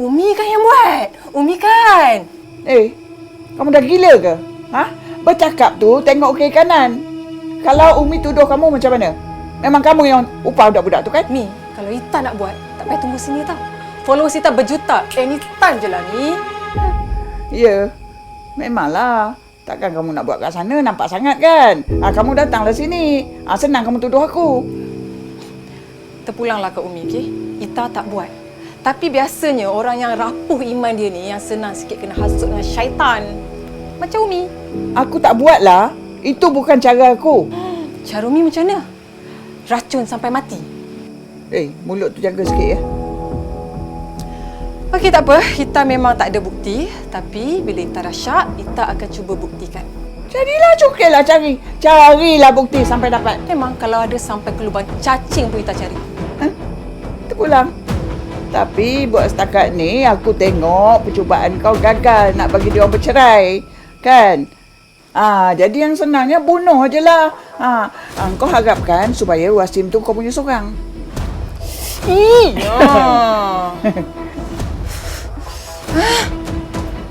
Umi kan yang buat. Umi kan. Eh, kamu dah gila ke? Ha? Bercakap tu tengok kiri kanan. Kalau Umi tuduh kamu macam mana? Memang kamu yang upah budak-budak tu kan? Mi, kalau Ita nak buat, tak payah tunggu sini tau. Followers Ita berjuta. Anytime je lah ni. Ya, memanglah. Takkan kamu nak buat kat sana nampak sangat kan? Ha, kamu datanglah sini. Ha, senang kamu tuduh aku. Terpulanglah ke Umi, okey? Ita tak buat. Tapi biasanya orang yang rapuh iman dia ni yang senang sikit kena hasut dengan syaitan. Macam Umi. Aku tak buat lah. Itu bukan cara aku. Cara Umi macam mana? Racun sampai mati. Eh, mulut tu jaga sikit ya. Okey, tak apa. Ita memang tak ada bukti. Tapi bila Ita dah syak, Ita akan cuba buktikan. Jadilah cukirlah cari. Carilah bukti sampai dapat. Memang kalau ada sampai ke lubang cacing pun Ita cari. Ha? Terpulang. Tapi buat setakat ni aku tengok percubaan kau gagal nak bagi dia orang bercerai. Kan? Ah, jadi yang senangnya bunuh je lah. Ah, ah, kau harapkan supaya Wasim tu kau punya seorang. Ih! Ah.